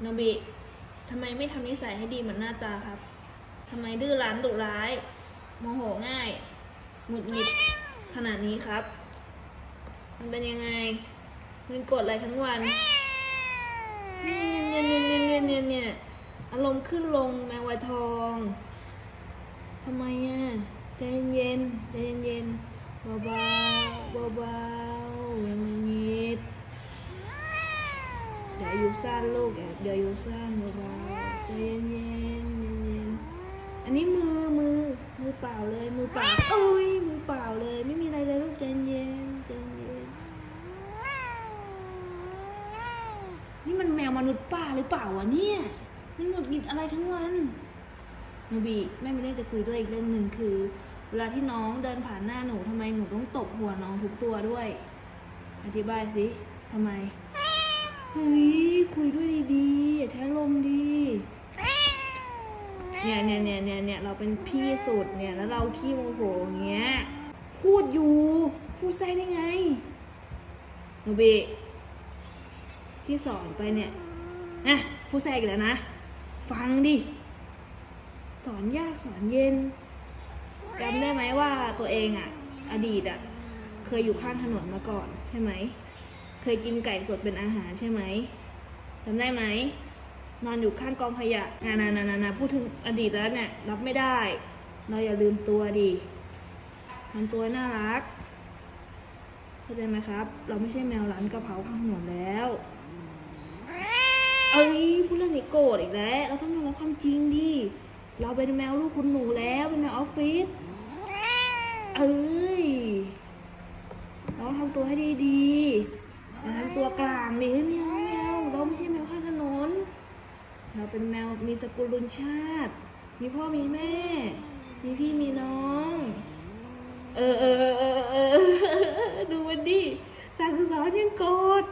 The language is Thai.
โนบิทำไมไม่ทำนิสัยให้ดีเหมือนหน้าตาครับทำไมดื้อรั้นดุร้าย โมโหง่าย หงุดหงิดขนาดนี้ครับ มันเป็นยังไงมันกดอะไรทั้งวันเนี่ยเนี่ยเนี่ยเนี่ยเนี่ยเนี่ยอารมณ์ขึ้นลงแมววัยทองทำไมอะใจเย็นใจเย็นเบาเบาๆอย่างนี้ เดี๋ยวอายุสั้นลูกเดี๋ยวอายุสั้นเบาๆใจเย็นๆเย็นๆอันนี้มือมือมือเปล่าเลยมือเปล่าโอ้ยมือเปล่าเลย ไม่มีอะไรเลยลูกใจเย็นใจเย็นนี่มันแมวมนุษย์ป้าหรือเปล่าวะเนี่ยมันหงุดหงิดอะไรทั้งวันโนบิแม่มีเรื่องจะคุยด้วยอีกเรื่องหนึ่งคือ เวลาที่น้องเดินผ่านหน้าหนูทำไมหนูต้องตบหัวน้องทุกตัวด้วย อธิบายสิทำไม เฮ้ยคุยด้วยดีๆอย่าใช้ลมดี เนี่ยเนี่ยเนี่ยเนี่ยเนี่ยเราเป็นพี่สุดเนี่ยแล้วเราขี้โมโหอย่างเงี้ยพูดอยู่ พูดแทรกได้ไงโนบิที่สอนไปเนี่ยนะผู้แทรกอีกแล้วนะ ฟังดิ สอนยากสอนเย็นจำได้ไหมว่าตัวเองอะอดีตอะเคยอยู่ข้างถนนมาก่อนใช่ไหม เคยกินไก่สดเป็นอาหารใช่ไหมจำได้ไหม นอนอยู่ข้างกองขยะนานานานานาพูดถึงอดีตแล้วเนี่ยรับไม่ได้ เราอย่าลืมตัวดิทำตัวน่ารักเข้าใจไหมครับ เราไม่ใช่แมวร้านกระเพราข้างถนนแล้วเอ้ยพูดเรื่องนี้โกรธอีกแล้ว เราต้องยอมรับความจริงดิ เราเป็นแมวลูกคุณหนูแล้วเป็นแมวออฟฟิศเอ้ย เราทำตัวให้ดีๆ ตัวกลางนี่เฮ้ยแมวแมวเราไม่ใช่แมวข้างถนน เราเป็นแมวมีสกุลรุนชาติ มีพ่อมีแม่ มีพี่มีน้อง เออเออเออเออดูมันดิสั่งสอนยังโกรธ